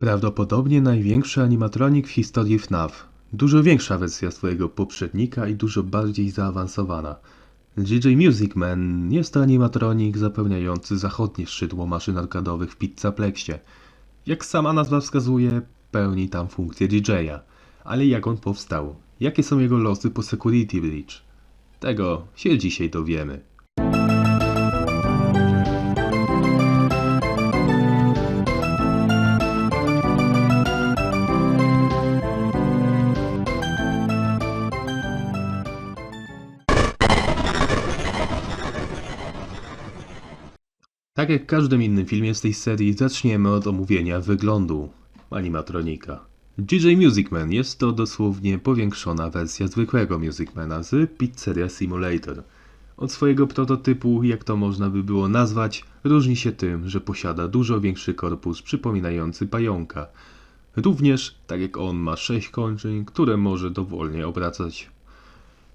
Prawdopodobnie największy animatronik w historii FNAF. Dużo większa wersja swojego poprzednika i dużo bardziej zaawansowana. DJ Music Man jest to animatronik zapełniający zachodnie szydło maszyn arkadowych w Pizzaplexie. Jak sama nazwa wskazuje, pełni tam funkcję DJ-a. Ale jak on powstał? Jakie są jego losy po Security Breach? Tego się dzisiaj dowiemy. Tak jak w każdym innym filmie z tej serii, zaczniemy od omówienia wyglądu animatronika. DJ Music Man jest to dosłownie powiększona wersja zwykłego Music Mana z Pizzeria Simulator. Od swojego prototypu, jak to można by było nazwać, różni się tym, że posiada dużo większy korpus przypominający pająka. Również, tak jak on, ma sześć kończyn, które może dowolnie obracać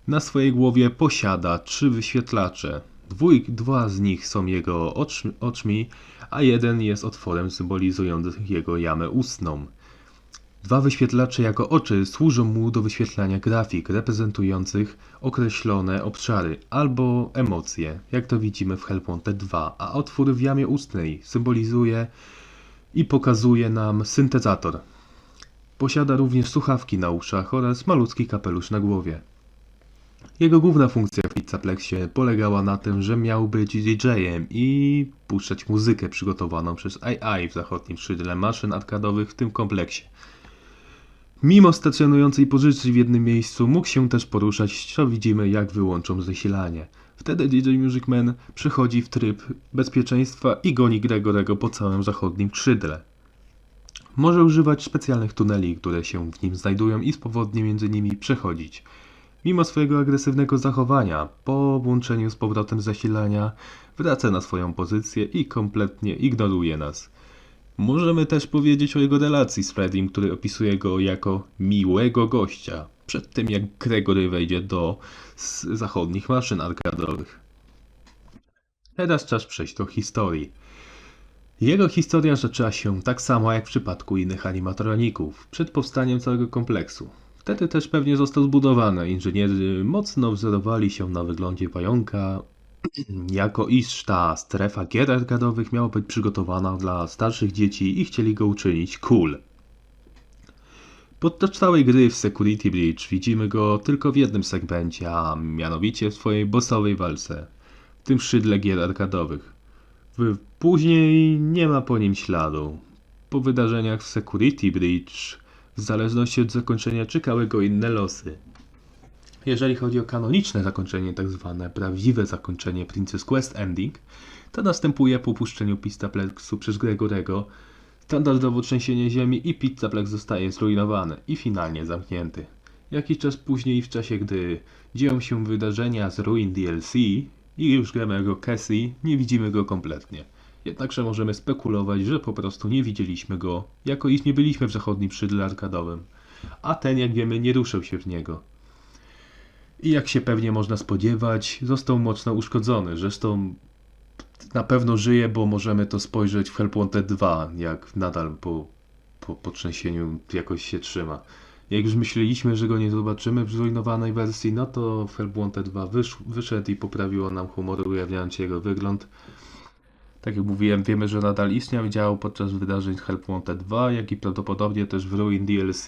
na swojej głowie posiada trzy wyświetlacze. Dwój, dwa z nich są jego ocz, oczmi, a jeden jest otworem symbolizującym jego jamę ustną. Dwa wyświetlacze jako oczy służą mu do wyświetlania grafik reprezentujących określone obszary albo emocje, jak to widzimy w Hellpointed 2, a otwór w jamie ustnej symbolizuje i pokazuje nam syntezator. Posiada również słuchawki na uszach oraz malutki kapelusz na głowie. Jego główna funkcja w Pizzaplexie polegała na tym, że miał być DJ-em i puszczać muzykę przygotowaną przez AI w zachodnim szydle maszyn arkadowych w tym kompleksie. Mimo stacjonującej pozycji w jednym miejscu, mógł się też poruszać, co widzimy jak wyłączą zasilanie. Wtedy DJ Music Man przechodzi w tryb bezpieczeństwa i goni Gregorego po całym zachodnim skrzydle. Może używać specjalnych tuneli, które się w nim znajdują i swobodnie między nimi przechodzić. Mimo swojego agresywnego zachowania, po włączeniu z powrotem zasilania, wraca na swoją pozycję i kompletnie ignoruje nas. Możemy też powiedzieć o jego relacji z Freddym, który opisuje go jako miłego gościa, przed tym jak Gregory wejdzie do zachodnich maszyn arkadowych. Teraz czas przejść do historii. Jego historia zaczęła się tak samo jak w przypadku innych animatroników, przed powstaniem całego kompleksu. Wtedy też pewnie został zbudowany. Inżynierzy mocno wzorowali się na wyglądzie pająka, jako iż ta strefa gier arkadowych miała być przygotowana dla starszych dzieci i chcieli go uczynić cool. Podczas całej gry w Security Breach widzimy go tylko w jednym segmencie, a mianowicie w swojej bossowej walce, w tym szydle gier arkadowych. Później nie ma po nim śladu. Po wydarzeniach w Security Breach, w zależności od zakończenia, czekały go inne losy. Jeżeli chodzi o kanoniczne zakończenie, tak zwane prawdziwe zakończenie Princess Quest Ending, to następuje po opuszczeniu Pizzaplexu przez Gregorego, standardowo trzęsienie ziemi i Pizzaplex zostaje zrujnowany i finalnie zamknięty. Jakiś czas później, w czasie gdy dzieją się wydarzenia z Ruin DLC i już gramy jako Cassie, nie widzimy go kompletnie. Jednakże możemy spekulować, że po prostu nie widzieliśmy go, jako iż nie byliśmy w zachodnim szydle arkadowym. A ten, jak wiemy, nie ruszył się w niego. I jak się pewnie można spodziewać, został mocno uszkodzony. Zresztą na pewno żyje, bo możemy to spojrzeć w Hellpointed 2, jak nadal po, po, po trzęsieniu jakoś się trzyma. Jak już myśleliśmy, że go nie zobaczymy w zrujnowanej wersji, no to w Hellpointed 2 wysz, wyszedł i poprawiło nam humor, ujawniając jego wygląd. Tak jak mówiłem, wiemy, że nadal istniał i działał podczas wydarzeń Hellpointed 2, jak i prawdopodobnie też w Ruin DLC.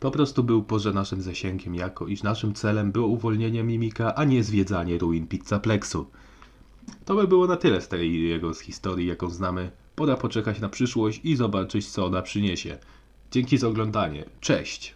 Po prostu był poza naszym zasięgiem, jako iż naszym celem było uwolnienie Mimika, a nie zwiedzanie ruin Pizzaplexu. To by było na tyle z tej jego z historii, jaką znamy. Pora poczekać na przyszłość i zobaczyć, co ona przyniesie. Dzięki za oglądanie. Cześć!